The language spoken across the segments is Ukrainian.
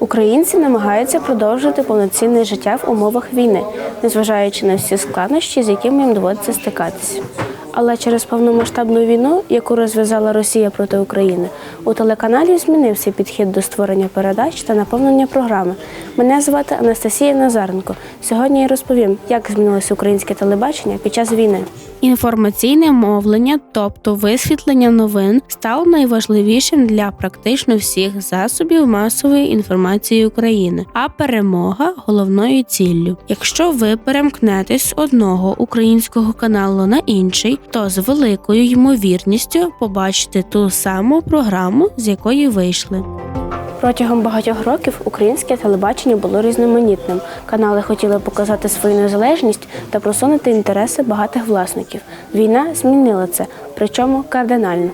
Українці намагаються продовжити повноцінне життя в умовах війни, незважаючи на всі складнощі, з якими їм доводиться стикатися. Але через повномасштабну війну, яку розв'язала Росія проти України, у телеканалі змінився підхід до створення передач та наповнення програми. Мене звати Анастасія Назаренко. Сьогодні я розповім, як змінилося українське телебачення під час війни. Інформаційне мовлення, тобто висвітлення новин, стало найважливішим для практично всіх засобів масової інформації України, а перемога головною ціллю. Якщо ви перемкнетесь з одного українського каналу на інший, то з великою ймовірністю побачите ту саму програму, з якої вийшли. Протягом багатьох років українське телебачення було різноманітним. Канали хотіли показати свою незалежність та просунути інтереси багатих власників. Війна змінила це, причому кардинально.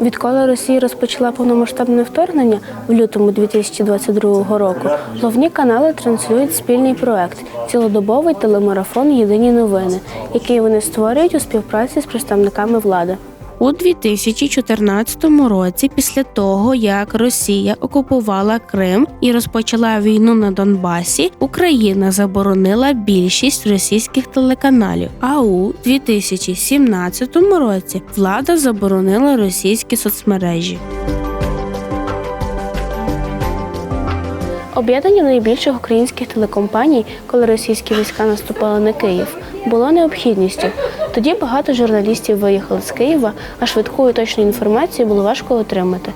Відколи Росія розпочала повномасштабне вторгнення в лютому 2022 року, головні канали транслюють спільний проект цілодобовий телемарафон Єдині новини, який вони створюють у співпраці з представниками влади. У 2014 році, після того як Росія окупувала Крим і розпочала війну на Донбасі, Україна заборонила більшість російських телеканалів. А у 2017 році влада заборонила російські соцмережі. Об'єднання найбільших українських телекомпаній, коли російські війська наступали на Київ, було необхідністю. Тоді багато журналістів виїхали з Києва, а швидку і точну інформацію було важко отримати.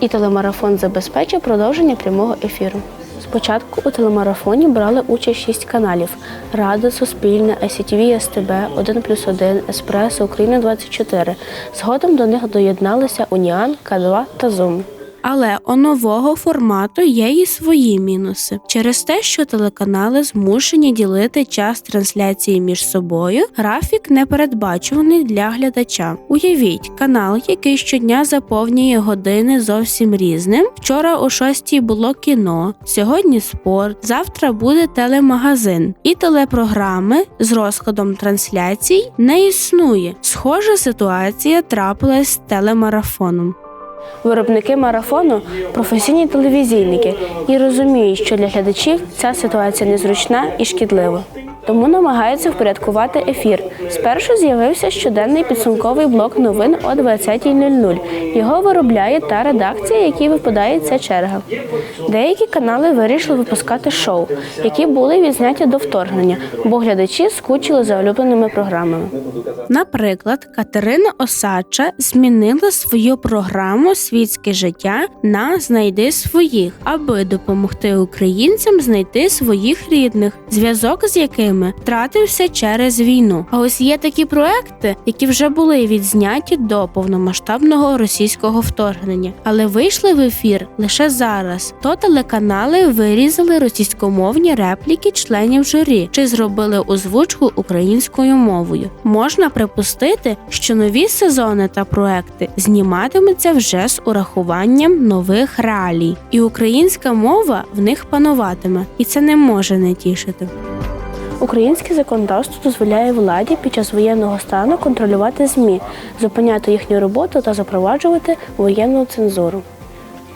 І телемарафон забезпечив продовження прямого ефіру. Спочатку у телемарафоні брали участь шість каналів: Рада, Суспільне, СІТВ, СТБ, 1 плюс 1, Еспресо, Україна 24. Згодом до них доєдналися Уніан, К2 та Зум. Але у нового формату є і свої мінуси через те, що телеканали змушені ділити час трансляції між собою. Графік непередбачуваний для глядача. Уявіть, канал, який щодня заповнює години зовсім різним. Вчора о 6 було кіно, сьогодні спорт, завтра буде телемагазин. І телепрограми з розкладом трансляцій не існує. Схожа ситуація трапилась з телемарафоном. Виробники марафону професійні телевізійники і розуміють, що для глядачів ця ситуація незручна і шкідлива. Тому намагаються впорядкувати ефір. Спершу з'явився щоденний підсумковий блок новин о 20.00. Його виробляє та редакція, якій випадає ця черга. Деякі канали вирішили випускати шоу, які були відзняті до вторгнення, бо глядачі скучили за улюбленими програмами. Наприклад, Катерина Осадча змінила свою програму Світське життя на Знайди своїх, аби допомогти українцям знайти своїх рідних, зв'язок з якими втратився через війну. А ось є такі проекти, які вже були відзняті до повномасштабного російського вторгнення, але вийшли в ефір лише зараз. То телеканали вирізали російськомовні репліки членів журі чи зробили озвучку українською мовою. Можна припустити, що нові сезони та проекти зніматимуться вже урахуванням нових реалій, і українська мова в них пануватиме, і це не може не тішити. Українське законодавство дозволяє владі під час воєнного стану контролювати ЗМІ, зупиняти їхню роботу та запроваджувати воєнну цензуру.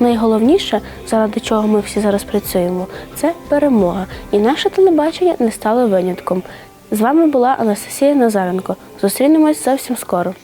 Найголовніше, заради чого ми всі зараз працюємо, це перемога, і наше телебачення не стало винятком. З вами була Анастасія Назаренко. Зустрінемось зовсім скоро.